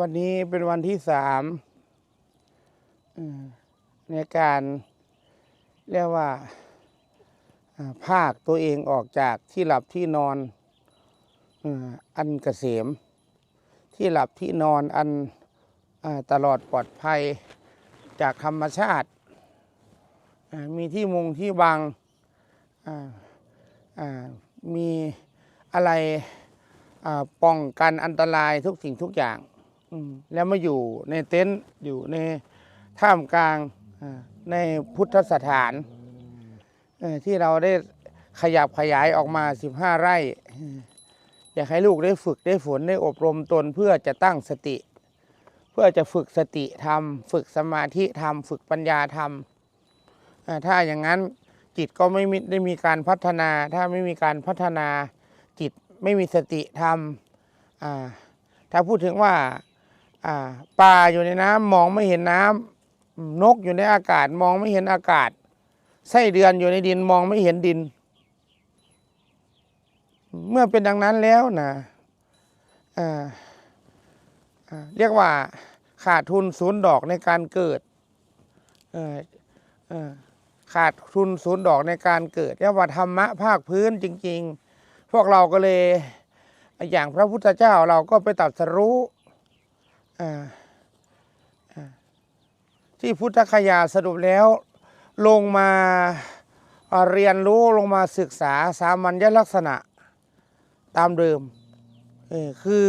วันนี้เป็นวันที่สามในการเรียกว่าอ่าภาคตัวเองออกจากที่หลับที่นอนอันเกษม ที่หลับที่นอนอันตลอดปลอดภัยจากธรรมชาติ มีที่มุงที่บังมีอะไรป้องกันอันตรายทุกสิ่งทุกอย่าง แล้วมาอยู่ในเต็นท์อยู่ในท่ามกลางในพุทธสถานที่เราได้ขยับขยายออกมา 15 ไร่ อยากให้ลูกได้ฝึกได้ฝนได้อบรมตนเพื่อจะตั้งสติ เพื่อจะฝึกสติธรรม ฝึกสมาธิธรรม ฝึกปัญญาธรรม ถ้าอย่างนั้นจิตก็ไม่ได้มีการพัฒนา ถ้าไม่มีการพัฒนาจิตไม่มีสติธรรมถ้าพูดถึงว่า ปลาอยู่ในน้ำมองไม่เห็นน้ำนกอยู่ในอากาศ มองไม่เห็นอากาศไส้เดือนอยู่ในดินมองไม่เห็นดิน เมื่อเป็นดังนั้นแล้วนะเรียกว่าขาดทุนศูนย์ดอกในการเกิดขาดทุนศูนย์ดอกในการเกิดเรียกว่าธรรมะภาคพื้นจริง ๆ พวกเราก็เลย อย่างพระพุทธเจ้าเราก็ไปตัดสรู้ ที่พุทธคยาสรุปแล้วลงมาเรียนรู้ลงมาศึกษาสามัญลักษณะตามเดิมคือ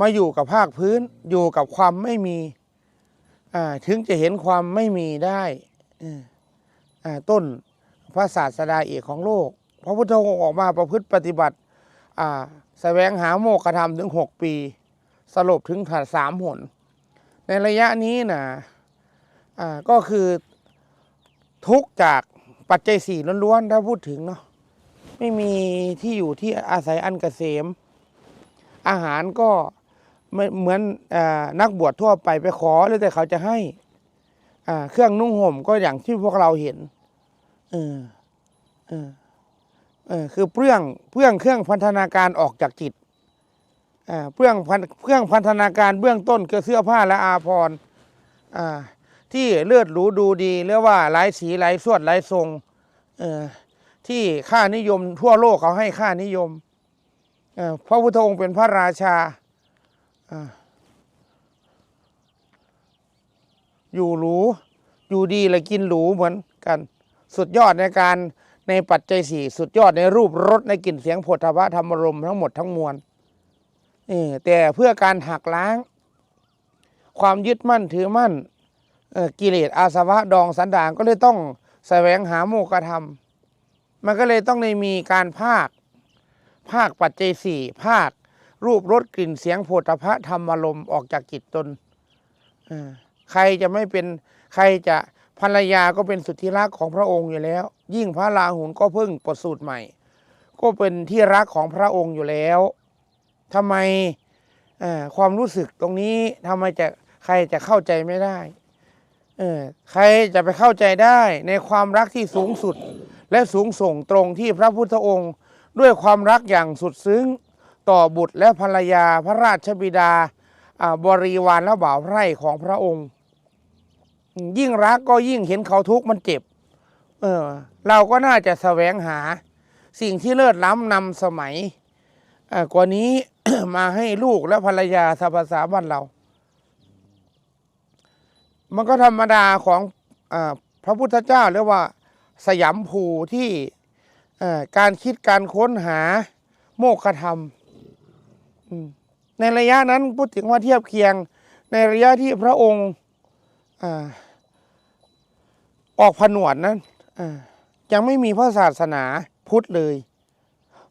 มาอยู่กับภาคพื้นอยู่กับความไม่มีถึงจะเห็นความไม่มีได้ต้นพระศาสดาเอกของโลก พระพุทธองค์ออกมาประพฤติปฏิบัติแสวงหาโมกขธรรมถึง 6 ปี สลบถึงถัดสามหน ในระยะนี้นะอ่าก็คือทุกจากปัจจัยสี่ล้วนๆ ถ้าพูดถึงเนาะไม่มีที่อยู่ที่อาศัยอันกเกษม อาหารก็ไม่เหมือนอนักบวชทั่วไปไปขอแล้วแต่เขาจะให้เครื่องนุ่งห่มก็อย่างที่พวกเราเห็นเออเออเออคือเปลื้องเปลื้องเครื่องพันธนาการออกจากจิต เปลื้องพันเครื่องพันธนาการเบื้องต้นคือเสื้อผ้าและอาภรณ์ที่เลือดหรูดูดีเรียกว่าหลายสีหลายสวดหลายทรงที่ค่านิยมทั่วโลกเขาให้ค่านิยมพระพุทธองค์เป็นพระราชาอยู่หรูอยู่ดีและกินหรูเหมือนกัน สุดยอดในการในปัจจัยสี่สุดยอดในรูปรสในกลิ่นเสียงผลทพะธรรมรมทั้งหมดทั้งมวล แต่เพื่อการหักล้าง ความยึดมั่นถือมั่นกิเลสอาสวะดองสันดานก็เลยต้องแสวงหาโมกขธรรม มันก็เลยต้องได้มีการภาค ภาคปัจเจสี่ภาค รูปรสกลิ่นเสียงโผฏฐะธรรมอารมณ์ออกจากจิตตนใครจะไม่เป็นใครจะภรรยาก็เป็นสุดที่รักของพระองค์อยู่แล้ว ยิ่งพระราหุลก็เพิ่งประสูติใหม่ ก็เป็นที่รักของพระองค์อยู่แล้ว ทำไมความรู้สึกตรงนี้ทำไมจะใครจะเข้าใจไม่ได้เออใครจะไปเข้าใจได้ในความรักที่สูงสุด และสูงส่งตรงที่พระพุทธองค์ ด้วยความรักอย่างสุดซึ้ง ต่อบุตรและภรรยาพระราชบิดาบริวารและบ่าวไพร่ของพระองค์ ยิ่งรักก็ยิ่งเห็นเขาทุกข์มันเจ็บเออเราก็น่าจะแสวงหาสิ่งที่เลิศล้ำนำสมัย กว่านี้มาให้ลูกและภรรยาสรรพสาบ้านเรา มันก็ธรรมดาของอพระพุทธเจ้าเรียกว่าสยามภูที่การคิดการค้นหาโมกขธรรม ในระยะนั้นพูดถึงว่าเทียบเคียงในระยะที่พระองค์ออกผนวดนั้นยังไม่มีพระศาสนาพุทธเลย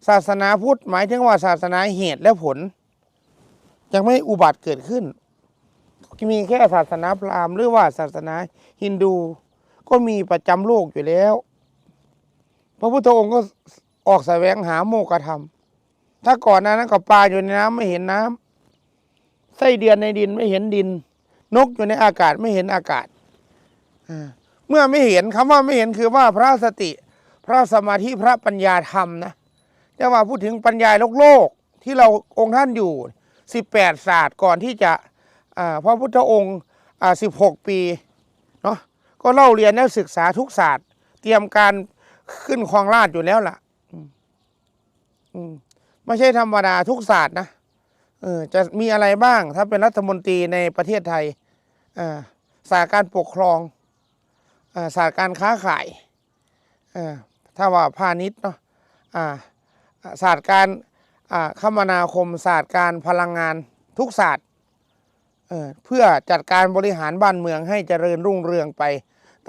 ศาสนาพุทธหมายถึงว่าศาสนาเหตุและผล ยังไม่อุบัติเกิดขึ้น มีแค่ศาสนาพราหมณ์หรือว่าศาสนาฮินดู ก็มีประจำโลกอยู่แล้ว พระพุทธองค์ก็ออกแสวงหาโมกขธรรม ถ้าก่อนนานั้นก็ปลาอยู่ในน้ำไม่เห็นน้ำไส้เดือนในดินไม่เห็นดิน นกอยู่ในอากาศไม่เห็นอากาศเมื่อไม่เห็นคำว่าไม่เห็นคือว่าพระสติ พระสมาธิพระปัญญาธรรมนะ แต่ว่าพูดถึงปัญญาโลกโลกที่เราองค์ท่านอยู่สิบแปดศาสตร์ก่อนที่จะพระพุทธองค์อ่าสิบหกปีเนาะก็เล่าเรียนและศึกษาทุกศาสตร์ เตรียมการขึ้นครองราชอยู่แล้วล่ะไม่ใช่ธรรมดาทุกศาสตร์นะจะมีอะไรบ้างถ้าเป็นรัฐมนตรีในประเทศไทยศาสตร์การปกครองศาสตร์การค้าขายถ้าว่าพาณิชย์เนาะอ่า ศาสตร์การคมนาคม ศาสตร์การพลังงานทุกศาสตร์เพื่อจัดการบริหารบ้านเมืองให้เจริญรุ่งเรืองไป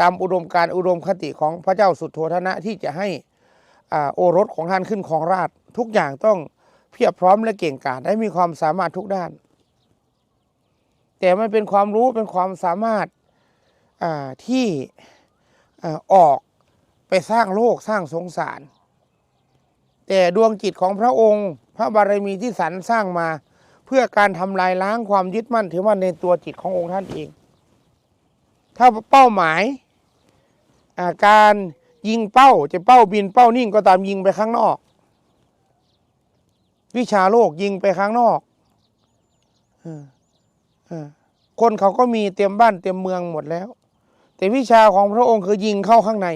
ตามอุดมการอุดมคติของพระเจ้าสุโธทนะที่จะให้อโอรสของท่านขึ้นของราชทุกอย่างต้องเพียบพร้อมและเก่งกาจและมีความสามารถทุกด้าน แต่มันเป็นความรู้เป็นความสามารถาที่อ่ออกไปสร้างโลกสร้างสงสาร แต่ดวงจิตของพระองค์ พระบารมีที่สรรสร้างมา เพื่อการทำลายล้างความยึดมั่นถือมั่นในตัวจิตขององค์ท่านเอง ถ้าเป้าหมายาการยิงเป้าจะเป้าบินเป้านิ่งก็ตามยิงไปข้างนอก วิชาโลกยิงไปข้างนอกคนเขาก็มีเต็มบ้านเต็มเมืองหมดแล้ว แต่วิชาของพระองค์คือยิงเข้าข้างใน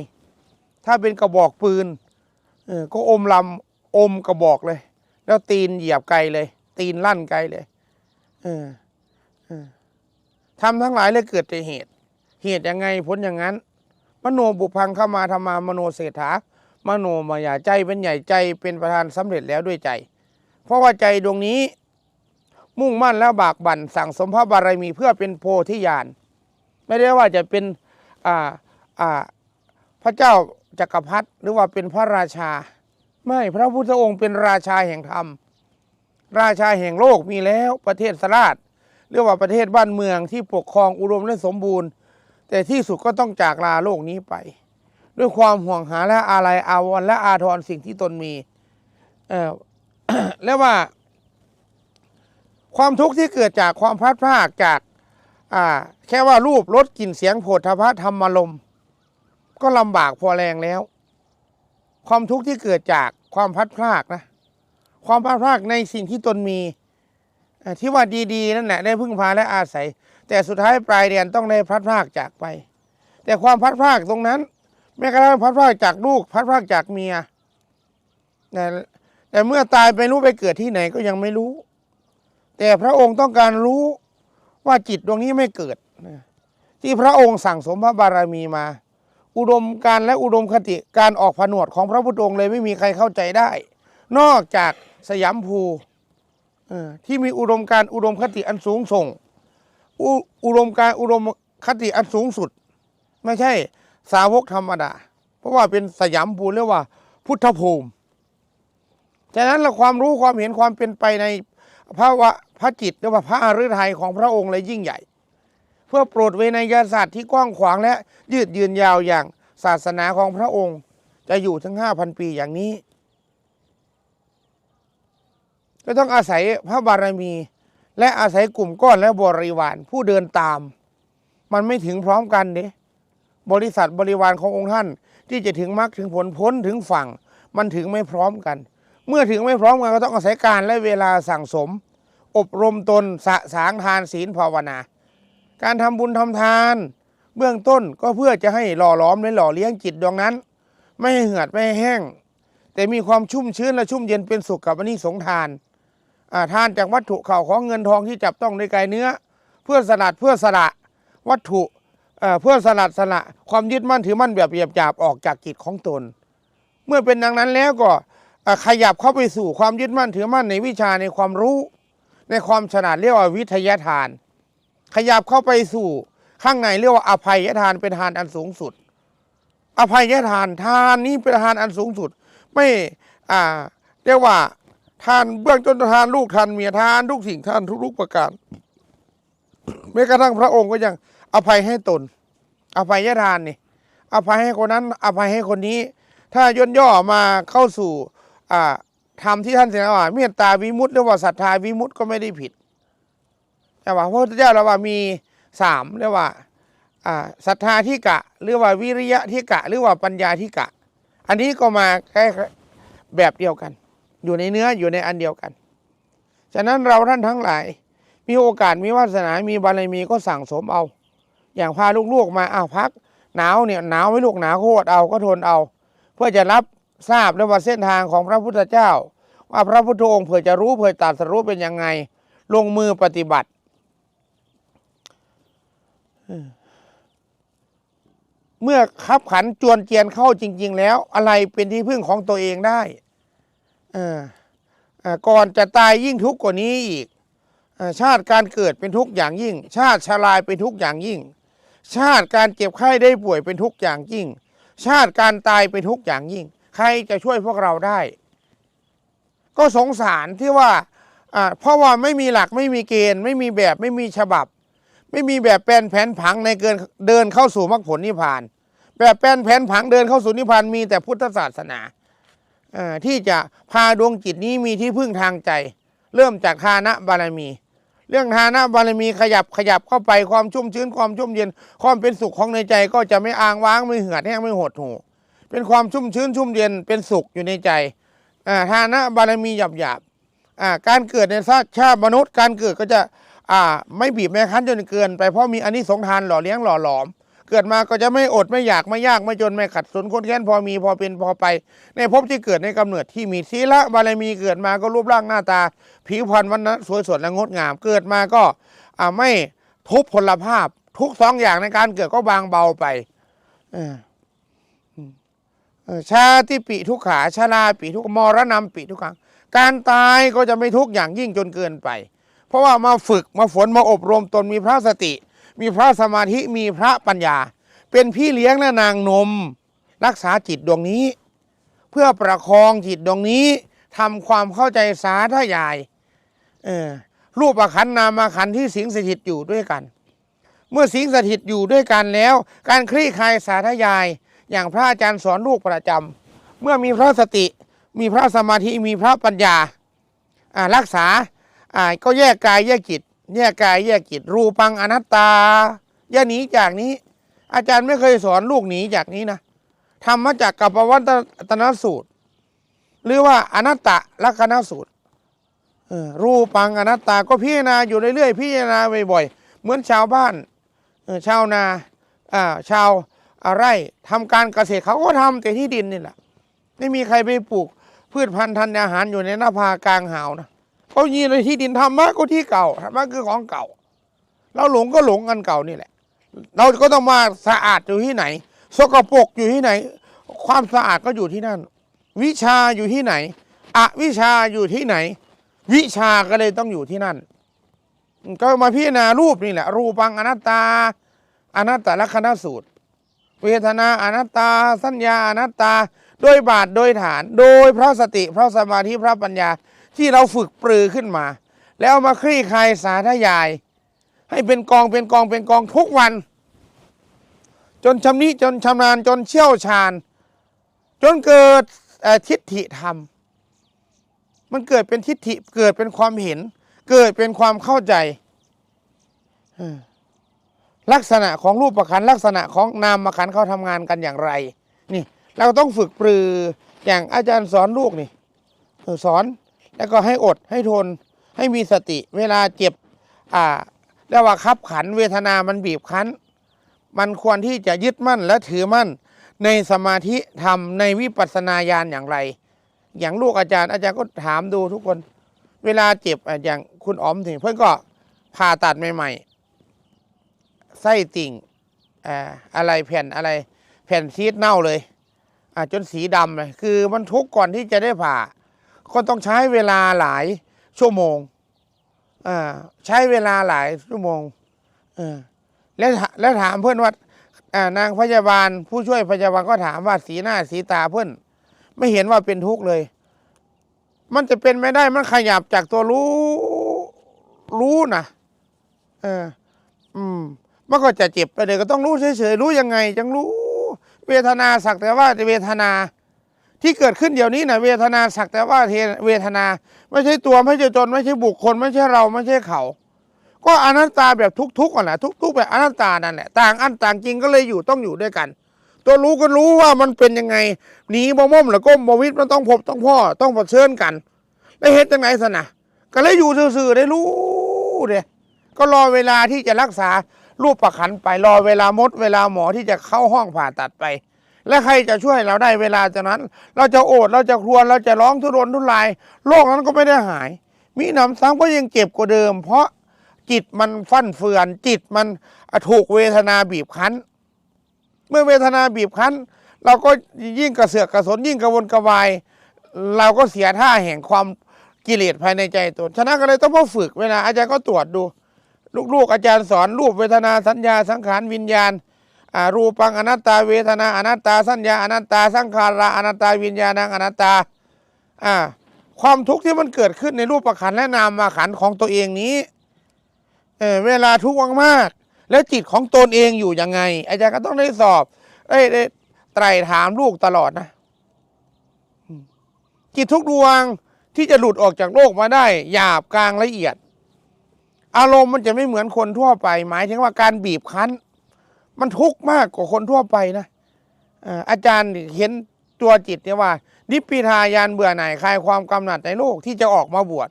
ถ้าเป็นกระบอกปืน เออก็อมลำอมกระบอกเลย แล้วตีนเหยียบไกลเลย ตีนลั่นไกลเลย เออเออทำทั้งหลายเลยเกิดแต่เหตุ เหตุยังไงผลอย่างนั้น มโนบุพังเข้ามาธรรมามโนเศรษฐามโนมายาใจเป็นใหญ่ใจเป็นประธานสำเร็จแล้วด้วยใจ เพราะว่าใจดวงนี้ มุ่งมั่นแล้วบากบั่นสั่งสมพระบารมีเพื่อเป็นโพธิญาณไม่ได้ว่าจะเป็นอ่าอ่าพระเจ้า จักรพรรดิหรือว่าเป็นพระราชา ไม่พระพุทธองค์เป็นราชาแห่งธรรม ราชาแห่งโลกมีแล้วประเทศสราชเรียกว่าประเทศบ้านเมืองที่ปกครองอุดมและสมบูรณ์ แต่ที่สุดก็ต้องจากลาโลกนี้ไป ด้วยความห่วงหาและอาลัยอาวรและอาทรสิ่งที่ตนมีเออแล้วว่า ความทุกข์ที่เกิดจากความพลาดพลาดจาก อ่า แค่ว่ารูปรสกลิ่นเสียงโผฏฐพพะธรรมารมณ์ ก็ลำบากพอแรงแล้ว ความทุกข์ที่เกิดจากความพัดพรากนะ ความพัดพรากในสิ่งที่ตนมีที่ว่าดีๆนั่นแหละได้พึ่งพาและอาศัย แต่สุดท้ายปลายเดือนต้องได้พัดพรากจากไป แต่ความพัดพรากตรงนั้น แม้กระทั่งพัดพรากจากลูก พัดพรากจากเมียแต่แต่เมื่อตายไปรู้ไปเกิดที่ไหนก็ยังไม่รู้ แต่พระองค์ต้องการรู้ว่าจิตดวงนี้ไม่เกิดที่พระองค์สั่งสมพระบารมีมา อุดมการและอุดมคติการออกผนวดของพระพุทธองค์เลยไม่มีใครเข้าใจได้ นอกจากสยามภูที่มีอุดมการอุดมคติอันสูงส่งอุอุดมการอุดมคติอันสูงสุด ไม่ใช่สาวกธรรมดา เพราะว่าเป็นสยามภูเรียกว่า พุทธภูมิฉะนั้นละความรู้ความเห็นความเป็นไปในพระวะพระจิตหรือว่าพระอฤทัยของพระองค์เลยยิ่งใหญ่ พื่อโปรดเวนยศาสตร์ที่กว้างขวางและยืดยืนยาวอย่างศาสนาของพระองค์ จะอยู่ถึงห้าพันปีอย่างนี้ ก็ต้องอาศัยพระบารมี และอาศัยกลุ่มก้อนและบริวารผู้เดินตาม มันไม่ถึงพร้อมกันเด้บริษัทบริวารขององค์ท่าน ที่จะถึงมรรคถึงผลพ้นถึงฝั่ง มันถึงไม่พร้อมกัน เมื่อถึงไม่พร้อมกันก็ต้องอาศัยการและเวลาสั่งสม อบรมตนสะสางทานศีลภาวนา การทำบุญทำทาน เบื้องต้นก็เพื่อจะให้หล่อหลอมและหล่อเลี้ยงจิตดวงนั้น ไม่ให้เหือดไม่ให้แห้ง แต่มีความชุ่มชื้นและชุ่มเย็นเป็นสุขกับอันนี้สงทานาทานจากวัตถุเข่าของเงินทองที่จับต้องในกายเนื้อ เพื่อสลัดเพื่อสละวัตถุเพื่อสลัดสละความยึดมั่นถือมั่นแบบหยียบหยาบออกจากจิตของตน เมื่อเป็นดังนั้นแล้วก็ขยับเข้าไปสู่ความยึดมั่นถือมั่นในวิชาในความรู้ ในความฉลาดเรียกว่าวิทยาทาน ขยับเข้าไปสู่ข้างในเรียกว่าอภัยทานเป็นทานอันสูงสุด อภัยทานทานนี้เป็นทานอันสูงสุด ไม่อ่าเรียกว่าทานเบื้องต้นทานลูกทานเมียทานทุกสิ่งทานทุกๆประการแม้กระทั่งพระองค์ก็ยังอภัยให้ตน อภัยทานนี่อภัยให้คนนั้น อภัยให้คนนี้ ถ้าย่นย่อมาเข้าสู่อ่าธรรมที่ท่านเสนอว่าเมตตาวิมุตติหรือว่าศรัทธาวิมุตติก็ไม่ได้ผิด แต่ว่าพระพุทธเจ้าเราว่ามีสามเรียกว่าศรัทธาที่กะ หรือว่าวิริยะที่กะ หรือว่าปัญญาที่กะ อันนี้ก็มาแค่แบบเดียวกัน อยู่ในเนื้ออยู่ในอันเดียวกัน ฉะนั้นเราท่านทั้งหลาย มีโอกาสมีวาสนา มีบารมีก็สั่งสมเอา อย่างพาลูกๆมาอ้าวพัก หนาวเนี่ยหนาวไม่ลูกหนาวก็อดเอาก็ทนเอา เพื่อจะรับทราบและว่าเส้นทางของพระพุทธเจ้า ว่าพระพุทธองค์เผื่อจะรู้เผื่อตรัดสรู้เป็นยังไง ลงมือปฏิบัติ เมื่อขับขันจวนเจียนเข้าจริง ๆ แล้ว อะไรเป็นที่พึ่งของตัวเองได้ก่อนจะตายยิ่งทุกข์กว่านี้อีกอชาติการเกิดเป็นทุกข์อย่างยิ่ง ชาติชรายเป็นทุกข์อย่างยิ่ง ชาติการเจ็บไข้ได้ป่วยเป็นทุกข์อย่างยิ่ง ชาติการตายเป็นทุกข์อย่างยิ่ง ใครจะช่วยพวกเราได้ ก็สงสารที่ว่าเพราะว่าไม่มีหลักไม่มีเกณฑ์ ไม่มีแบบไม่มีฉบับ ไม่มีแบบแปลนแผนผังในเกินเดินเข้าสู่มรรคผลนิพพาน แบบแปลนแผนผังเดินเข้าสู่นิพพานมีแต่พุทธศาสนาที่จะพาดวงจิตนี้มีที่พึ่งทางใจ เริ่มจากทานะบารมี เรื่องทานะบารมีขยับขยับเข้าไปความชุ่มชื้นความชุ่มเย็นความเป็นสุขของในใจก็จะไม่อ้างว้างไม่เหือดแห้งไม่หดหูเป็นความชุ่มชื้นชุ่มเย็นเป็นสุขอยู่ในใจอ่าทานะบารมีหยาบหยาบการเกิดในชาติชาติมนุษย์ การเกิดก็จะ อ่า ไม่บีบไม่คั้นจนเกินไปเพราะมีอันนี้สงทานหล่อเลี้ยงหล่อหลอม เกิดมาก็จะไม่อดไม่อยากไม่ยากไม่จนไม่ขัดสนคนแค้นพอมีพอเป็นพอไป ในภพที่เกิดในกำเนิดที่มีศีละบารมีเกิดมาก็รูปร่างหน้าตา ผิวพรรณวันนะสวยสดและงดงาม เกิดมาก็อ่าไม่ทุกพลภาพ ทุกสองอย่างในการเกิดก็บางเบาไปอชาติปีทุกขาชาลาปีทุกมรณะปีทุกครั้งการตายก็จะไม่ทุกอย่างยิ่งจนเกินไป เพราะว่ามาฝึกมาฝนมาอบรมตนมีพระสติ มีพระสมาธิมีพระปัญญา เป็นพี่เลี้ยงและนางนม รักษาจิตดวงนี้ เพื่อประคองจิตดวงนี้ทำความเข้าใจสาธยายเออรูปขันนามขันธ์ที่สิงสถิตอยู่ด้วยกัน เมื่อสิงสถิตอยู่ด้วยกันแล้ว การคลี่คลายสาธยาย อย่างพระอาจารย์สอนลูกประจำเมื่อมีพระสติ มีพระสมาธิมีพระปัญญารักษา อ่าก็แยกกายแยกจิตแยกกายแยกจิต รูปังอนัตตาอย่าหนีจากนี้ อาจารย์ไม่เคยสอนลูกหนีจากนี้นะทำมาจากกัปปวัตตนสูตร หรือว่าอนัตตลักษณสูตรรูปังอนัตตาก็พิจารณาอยู่เรื่อยๆพิจารณาบ่อยๆเหมือนชาวบ้านชาวนาอ่าชาวไร่ทำการเกษตรเขาก็ทำแต่ที่ดินนี่แหละไม่มีใครไปปลูกพืชพันธุ์ธัญญาหารอยู่ในหน้าผากลางหาวนะ เขายีในที่ดินธรรมะก็ที่เก่าธรรมะคือของเก่า เราหลงก็หลงกันเก่านี่แหละ เราก็ต้องมาสะอาดอยู่ที่ไหน สกปรกอยู่ที่ไหน ความสะอาดก็อยู่ที่นั่น วิชาอยู่ที่ไหนอวิชาอยู่ที่ไหน วิชาก็เลยต้องอยู่ที่นั่น ก็มาพิจารณารูปนี่แหละ รูปังอนัตตา อนัตตลักษณสูตร เวทนาอนัตตา สัญญาอนัตตา โดยบาทโดยฐาน โดยพระสติพระสมาธิพระปัญญา ที่เราฝึกปรือขึ้นมา แล้วมาคลี่คลายสาธยาย ให้เป็นกองเป็นกองเป็นกองทุกวัน จนชำนิจนชำนาญจนเชี่ยวชาญ จนเกิดทิฏฐิธรรม มันเกิดเป็นทิฏฐิเกิดเป็นความเห็น เกิดเป็นความเข้าใจลักษณะของรูปประคันลักษณะของนามประคันเขาทำงานกันอย่างไร นี่ เราต้องฝึกปรืออย่างอาจารย์สอนลูกนี่สอน แล้วก็ให้อดให้ทนให้มีสติเวลาเจ็บอ่าเรียกว่าคับขันเวทนามันบีบคั้น มันควรที่จะยึดมั่นและถือมั่น ในสมาธิธรรมในวิปัสสนาญาณอย่างไร อย่างลูกอาจารย์อาจารย์ก็ถามดูทุกคน เวลาเจ็บอะอย่างคุณอ๋อมถึงเพื่อนก็ผ่าตัดใหม่ๆไส้ติ่งอ่าอะไรแผ่นอะไร แผ่นซีดเน่าเลยอ่าจนสีดำเลยคือมันทุกข์ก่อนที่จะได้ผ่า ก็ต้องใช้เวลาหลายชั่วโมงใช้เวลาหลายชั่วโมงแล้วแล้วถามเพื่อนว่าอ่านางพยาบาล ผู้ช่วยพยาบาลก็ถามว่าสีหน้าสีตาเพื่อนไม่เห็นว่าเป็นทุกข์เลย มันจะเป็นไม่ได้มันขยับจากตัวรู้รู้นะเออ อืมมันก็จะเจ็บไปเลยก็ต้องรู้เฉยๆรู้ยังไงจังรู้ เวทนาสักแต่ว่าเวทนา ที่เกิดขึ้นเดี๋ยวนี้นะเวทนาสักแต่ว่าเทเวทนา ไม่ใช่ตัวไม่ใช่ตนไม่ใช่บุคคล ไม่ใช่เราไม่ใช่เขา ก็อนัตตาแบบทุกๆกันแหละทุก ๆ แบบอนัตตานั่นแหละต่างอันต่างจริงก็เลยอยู่ต้องอยู่ด้วยกัน ตัวรู้ก็รู้ว่ามันเป็นยังไงหนีบ่ม่อมหรือก้มบ่วิทย์มันต้องพบต้องพ่อต้องเผชิญกันแล้วเหตุจังไหนสนะก็เลยอยู่ซื่อๆได้รู้เด้ก็รอเวลาที่จะรักษารูปประคันไปรอเวลามด เวลาหมอที่จะเข้าห้องผ่าตัดไป และใครจะช่วยเราได้เวลาจากนั้น เราจะโอดเราจะครวญเราจะร้องทุรนทุราย โรคนั้นก็ไม่ได้หาย มีหนำซ้ำก็ยังเจ็บกว่าเดิม เพราะจิตมันฟั่นเฟือน จิตมันถูกเวทนาบีบคั้น เมื่อเวทนาบีบคั้น เราก็ยิ่งกระเสือกกระสนยิ่งกระวนกระวาย เราก็เสียท่าแห่งความกิเลสภายในใจตนฉะนั้นก็เลยต้องมาฝึกเวลาอาจารย์ก็ตรวจดู ลูกๆอาจารย์สอนรูปเวทนาสัญญาสังขารวิญญาณ รูปังอนัตตาเวทนาอนัตตาสัญญาอนัตตาสังขาราอนัตตาวิญญาณังอนัตตาอ่าความทุกข์ที่มันเกิดขึ้นในรูปประขันและนามมาขันของตัวเองนี้เออเวลาทุกข์มากๆแล้วจิตของตนเองอยู่ยังไง อาจารย์ก็ต้องได้สอบเอ้ยได้ไตร่ถามลูกตลอดนะจิตทุกดวงที่จะหลุดออกจากโลกมาได้ หยาบกลางละเอียด อารมณ์มันจะไม่เหมือนคนทั่วไป หมายถึงว่าการบีบคั้น มันทุกข์มากกว่าคนทั่วไปนะอาจารย์เห็นตัวจิตเนี่ยว่า นิพพิทายานเบื่อหน่ายคลายความกำหนัดในโลกที่จะออกมาบวช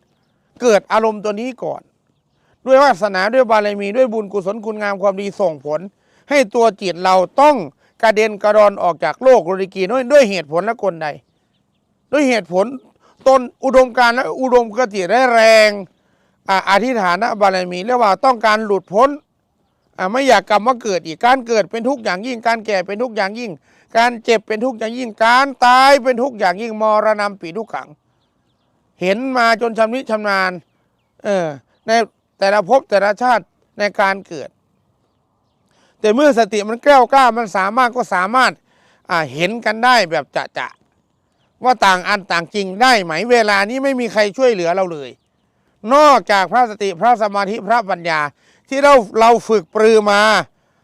เกิดอารมณ์ตัวนี้ก่อน ด้วยวาสนาด้วยบารมีด้วยบุญกุศลคุณงามความดีส่งผล ให้ตัวจิตเราต้องกระเด็นกระดอนออกจากโลกโลกีด้วยด้วยเหตุผลและกลใด ด้วยเหตุผลตนอุดมการและอุดมกติได้แรงออธิษฐานบารมีเรียกว่าต้องการหลุดพ้น ไม่อยากกลับมาเกิดอีกการเกิดเป็นทุกอย่างยิ่ง การแก่เป็นทุกอย่างยิ่ง การเจ็บเป็นทุกอย่างยิ่ง การตายเป็นทุกอย่างยิ่งมรณะปีทุกขัง เห็นมาจนชำนิชำนาญเออในแต่ละภพแต่ละชาติในการเกิด แต่เมื่อสติมันแกล้วกล้ามันสามารถก็สามารถเห็นกันได้แบบจะจะว่าต่างอันต่างจริงได้ไหมเวลานี้ไม่มีใครช่วยเหลือเราเลย นอกจากพระสติพระสมาธิพระปัญญา ที่เราเราฝึกปรือมา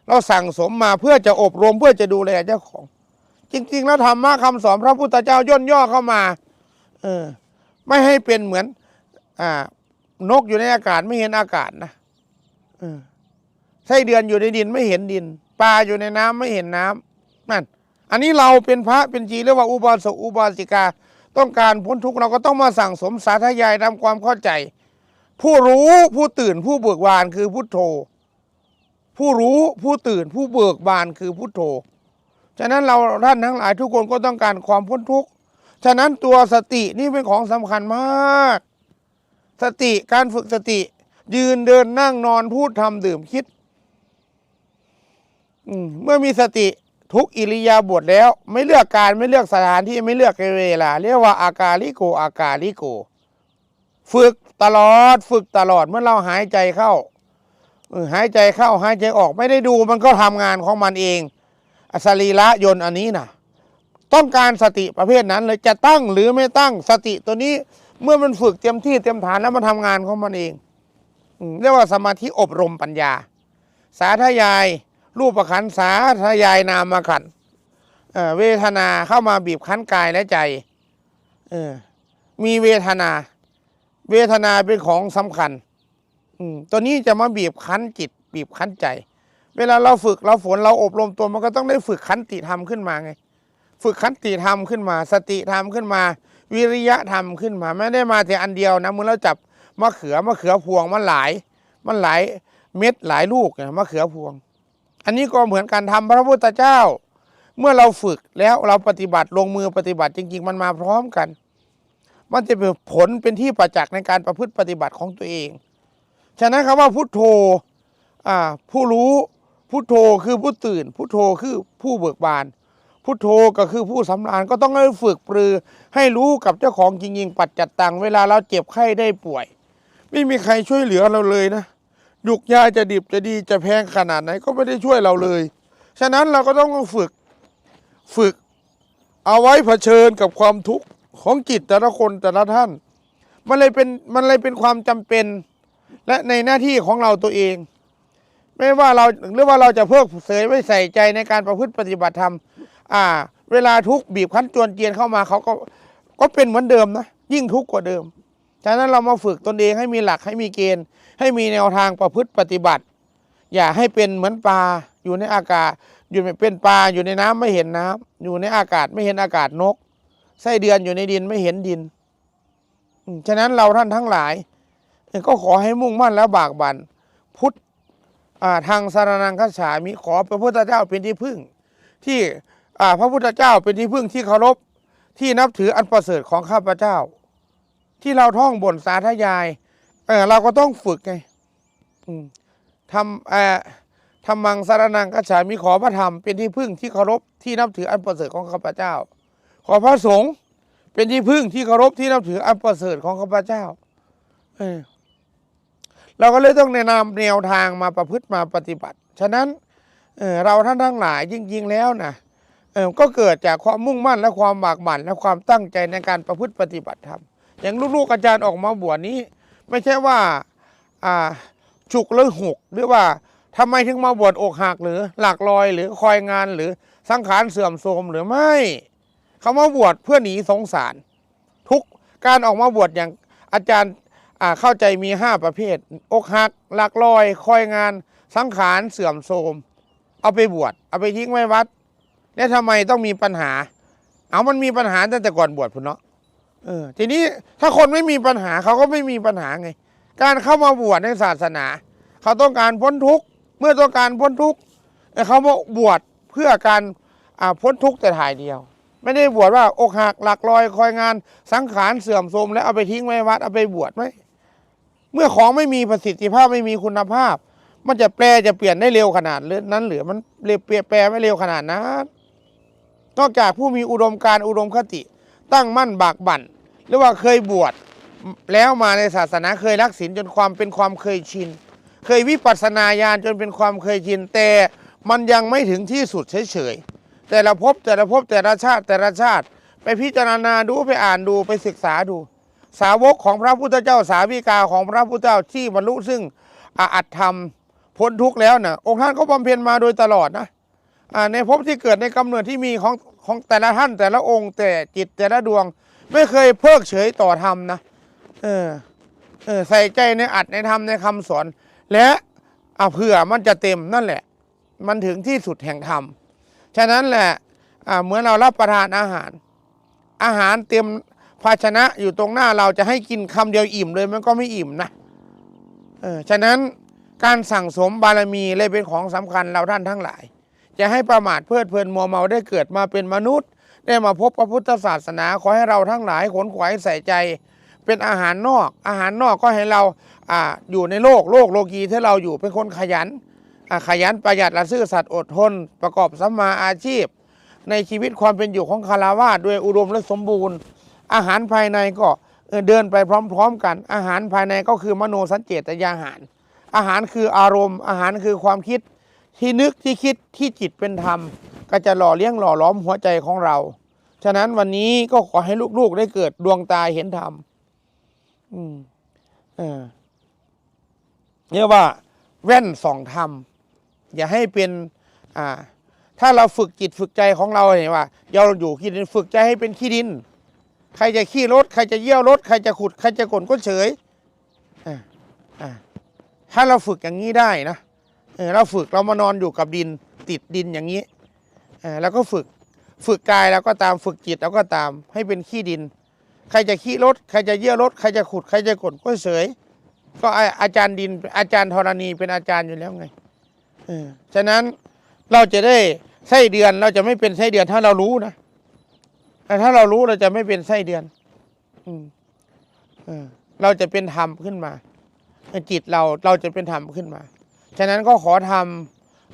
เราสั่งสมมาเพื่อจะอบรมเพื่อจะดูแลเจ้าของ จริง ๆ แล้วธรรมะคำสอนพระพุทธเจ้าย่นย่อเข้ามา เออ ไม่ให้เป็นเหมือน อ่า นกอยู่ในอากาศไม่เห็นอากาศนะเออไส้เดือนอยู่ในดินไม่เห็นดินปลาอยู่ในน้ำไม่เห็นน้ำนั่นอันนี้เราเป็นพระเป็นจีเรียกว่าอุบาสกอุบาสิกา ต้องการพ้นทุกข์เราก็ต้องมาสั่งสมสาธยายทำความเข้าใจ ผู้รู้ผู้ตื่นผู้เบิกบานคือพุทโธ ผู้รู้ผู้ตื่นผู้เบิกบานคือพุทโธ ฉะนั้นเราท่านทั้งหลายทุกคนก็ต้องการความพ้นทุกข์ ฉะนั้นตัวสตินี่เป็นของสำคัญมาก สติการฝึกสติ ยืนเดินนั่งนอนพูดทำดื่มคิดมเมื่อมีสติทุกอิริยาบถแล้ว ไม่เลือกการไม่เลือกสถานที่ไม่เลือกเวลา เรียกว่า อาการลิโกอาการลิโก ฝึก ตลอดฝึกตลอดเมื่อเราหายใจเข้าหายใจเข้าหายใจออกไม่ได้ดูมันก็ทำงานของมันเองอสรีระยนต์อันนี้นะต้องการสติประเภทนั้นเลยจะตั้งหรือไม่ตั้งสติตัวนี้เมื่อมันฝึกเต็มที่เต็มฐานแล้วมันทำงานของมันเองเรียกว่าสมาธิอบรมปัญญา สาธยาย รูปขันสาธยายนามขันเเวทนาเข้ามาบีบคั้นกายและใจมีเวทนา เวทนาเป็นของสำคัญ อืมตัวนี้จะมาบีบคั้นจิต บีบคั้นใจ เวลาเราฝึกเราฝนเราอบรมตัวมันก็ต้องได้ฝึกขันติธรรมขึ้นมาไง ฝึกขันติธรรมขึ้นมา สติธรรมขึ้นมา วิริยะธรรมขึ้นมา ไม่ได้มาแต่อันเดียวนะเมื่อเราจับมะเขือมะเขือพวงมันหลาย มันหลายเม็ดหลายลูกเนี่ยมะเขือพวง อันนี้ก็เหมือนการทำพระพุทธเจ้า เมื่อเราฝึกแล้วเราปฏิบัติลงมือปฏิบัติจริง ๆ มันมาพร้อมกัน มันจะเป็นผลเป็นที่ประจักษ์ในการประพฤติปฏิบัติของตัวเอง ฉะนั้นคำว่าพุทโธผู้รู้พุทโธคือผู้ตื่น พุทโธคือผู้เบิกบาน พุทโธก็คือผู้สำราญก็ต้องให้ฝึกปรือ ให้รู้กับเจ้าของจริงๆปัจจัดตังเวลาเราเจ็บไข้ได้ป่วย ไม่มีใครช่วยเหลือเราเลยนะยุกยาจะดิบจะดีจะแพงขนาดไหนก็ไม่ได้ช่วยเราเลย ฉะนั้นเราก็ต้องฝึกฝึกเอาไว้เผชิญกับความทุกข์ ของจิตแต่ละคนแต่ละท่าน มันเลยเป็นมันเลยเป็นความจำเป็น และในหน้าที่ของเราตัวเอง ไม่ว่าเราหรือว่าเราจะเพิกเสยไม่ใส่ใจในการประพฤติปฏิบัติธรรม อ่า เวลาทุกบีบคั้นจวนเจียนเข้ามาเขาก็ก็เป็นเหมือนเดิมนะยิ่งทุกข์กว่าเดิมฉะนั้นเรามาฝึกตนเองให้มีหลักให้มีเกณฑ์ ให้มีแนวทางประพฤติปฏิบัติ อย่าให้เป็นเหมือนปลาอยู่ในอากาศ อยู่ในเป็นปลาอยู่ในน้ำไม่เห็นน้ำอยู่ในอากาศไม่เห็นอากาศนก ไส้เดือนอยู่ในดินไม่เห็นดินฉะนั้นเราท่านทั้งหลาย ก็ขอให้มุ่งมั่นและบากบัน่นพุทธทางสารนังคัจฉามิขอพระพุทธเจ้าเป็นที่พึ่ง ที่พระพุทธเจ้าเป็นที่พึ่งที่เคารพที่นับถืออันประเสริฐของข้าพเจ้า ที่เราท่องบนสาธยายเออเราก็ต้องฝึกไงทำเอ่อทำมังสารนังกัจฉามิขอพระธรรมเป็นที่พึ่งที่เคารพที่นับถืออันประเสริฐของข้าพเจ้า ขอพระสงฆ์เป็นที่พึ่งที่เคารพที่นับถืออันประเสริฐของข้าพเจ้าเออเราก็เลยต้องแนะนำแนวทางมาประพฤติมาปฏิบัติ ฉะนั้นเเราท่านทั้งหลายจริงๆแล้วนะก็เกิดจากความมุ่งมั่นและความบากบั่นและความตั้งใจในการประพฤติปฏิบัติธรรมอย่างลูกๆอาจารย์ออกมาบวชนี้ ไม่ใช่ว่าอ่าฉุกหรือหกหรือว่าทำไมถึงมาบวชอกหักหรือหลักลอยหรือคอยงานหรือสังขารเสื่อมโทรมหรือไม่ เขามาบวชเพื่อหนีสงสาร ทุกการออกมาบวชอย่างอาจารย์เข้าใจมีห้าประเภท อกหักหลักลอย คอยงาน สังขารเสื่อมโทรม เอาไปบวช เอาไปทิ้งไว้วัด แล้วทำไมต้องมีปัญหา เอามันมีปัญหาตั้งแต่ก่อนบวชพุ่นเนาะเออทีนี้ถ้าคนไม่มีปัญหาเขาก็ไม่มีปัญหาไง การเข้ามาบวชในศาสนา เขาต้องการพ้นทุกข์เมื่อต้องการพ้นทุกข์เขามาบวชเพื่อการพ้นทุกข์แต่ถ่ายเดียว ไม่ได้บวชว่าอกหักหลักลอยคอยงานสังขารเสื่อมโทรมแล้วเอาไปทิ้งไว้วัดเอาไปบวชไหมเมื่อของไม่มีประสิทธิภาพไม่มีคุณภาพ มันจะแปลจะเปลี่ยนได้เร็วขนาดนั้นหรือมันเร็วเปลี่ยนแปลไม่เร็วขนาดนั้นนอกจากผู้มีอุดมการอุดมคติ ตั้งมั่นบากบั่น หรือว่าเคยบวชแล้วมาในศาสนาเคยรักศีลจนความเป็นความเคยชิน เคยวิปัสสนาญาณจนเป็นความเคยชินแต่มันยังไม่ถึงที่สุดเฉยๆ แต่ละภพแต่ละภพแต่ละชาติแต่ละชาติ ไปพิจารณาดูไปอ่านดูไปศึกษาดู สาวกของพระพุทธเจ้าสาวิกาของพระพุทธเจ้าที่บรรลุซึ่งอาอัตธรรมพ้นทุกข์แล้วนะองค์ท่านก็บำเพ็ญมาโดยตลอดนะในภพที่เกิดในกำเนิดที่มีของของแต่ละท่านแต่ละองค์แต่จิตแต่ละดวง ไม่เคยเพิกเฉยต่อธรรมนะเออเออใส่ใจในอัดในธรรมในคำสอน และอ่าเผื่อมันจะเต็มนั่นแหละ มันถึงที่สุดแห่งธรรม ฉะนั้นแหละเหมือนเรารับประทานอาหาร อาหารเต็มภาชนะอยู่ตรงหน้าเราจะให้กินคำเดียวอิ่มเลยมันก็ไม่อิ่มนะเออฉะนั้นการสั่งสมบารมีเลยเป็นของสำคัญเราท่านทั้งหลาย จะให้ประมาทเพลิดเพลินมัวเมาได้เกิดมาเป็นมนุษย์ ได้มาพบพระพุทธศาสนาขอให้เราทั้งหลายขนขวายใส่ใจ เป็นอาหารนอก อาหารนอกก็ให้เราอ่าอยู่ในโลกโลกโลกีที่เราอยู่เป็นคนขยัน ขยันประหยัดและซื่อสัตย์อดทน ประกอบสัมมาอาชีพ ในชีวิตความเป็นอยู่ของคารวาสด้วยอุดมและสมบูรณ์ อาหารภายในก็เดินไปพร้อม ๆ กัน อาหารภายในก็คือมโนสัญเจตยาหาร อาหารคืออารมณ์ อาหารคือความคิดที่นึกที่คิดที่จิตเป็นธรรม ก็จะหล่อเลี้ยงหล่อล้อมหัวใจของเรา ฉะนั้นวันนี้ก็ขอให้ลูกๆได้เกิดดวงตาเห็นธรรมอืมเออเรียกว่า แว่นส่องธรรม อย่าให้เป็นอ่าถ้าเราฝึกจิตฝึกใจของเราเห็นว่าเราอยู่ขี้ดินฝึกใจให้เป็นขี้ดิน ใครจะขี้รถ ใครจะเยี่ยวรถ ใครจะขุด ใครจะกลนก็เฉยถ้าเราฝึกอย่างนี้ได้นะเเราฝึกเรามานอนอยู่กับดินติดดินอย่างนี้แล้วก็ฝึกฝึกกายแล้วก็ตามฝึกจิตแล้วก็ตามให้เป็นขี้ดิน ใครจะขี้รถ ใครจะเยี่ยวรถ ใครจะขุด ใครจะกดก็เฉย ก็อาจารย์ดินอาจารย์ธรณีเป็นอาจารย์อยู่แล้วไง ฉะนั้นเราจะได้ไส้เดือนเราจะไม่เป็นไส้เดือนถ้าเรารู้นะแต่ถ้าเรารู้เราจะไม่เป็นไส้เดือน อืมเราจะเป็นธรรมขึ้นมา จิตเราเราจะเป็นธรรมขึ้นมา ฉะนั้นก็ขอท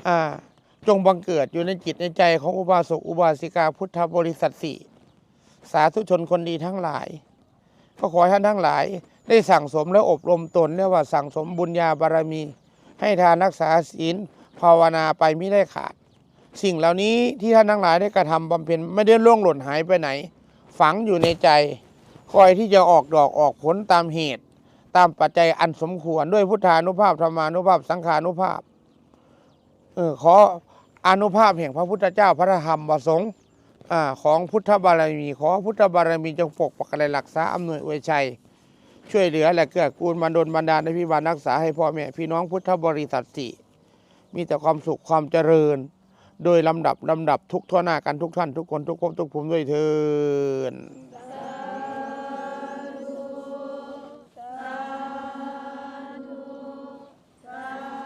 ำจงบังเกิดอยู่ในจิตในใจของอุบาสกอุบาสิกาพุทธบริษัทสี่สาธุชนคนดีทั้งหลาย ก็ขอให้ท่านทั้งหลาย ได้สั่งสมและอบรมตนเรียกว่าสั่งสมบุญญาบารมี ให้ทานรักษาศีล ภาวนาไปไม่ได้ขาด สิ่งเหล่านี้ที่ท่านทั้งหลายได้กระทำบำเพ็ญไม่ได้ล่วงหล่นหายไปไหน ฝังอยู่ในใจ คอยที่จะออกดอกออกผลตามเหตุ ตามปัจจัยอันสมควรด้วยพุทธานุภาพธรรมานุภาพสังขานุภาพเออขออนุภาพแห่งพระพุทธเจ้าพระธรรมประสงค์อ่าของพุทธบารมีขอพุทธบารมีจงปกปักอะไรรักษาอำนวยอวยชัย ช่วยเหลือและเกื้อกูลบันดลบันดาในพิบาลรักษาให้พ่อแม่พี่น้องพุทธบริษัทสี่ มีแต่ความสุขความเจริญ โดยลำดับลำดับทุกทั่วหน้ากันทุกท่านทุกคนทุกภพทุกภูมิด้วยเถิน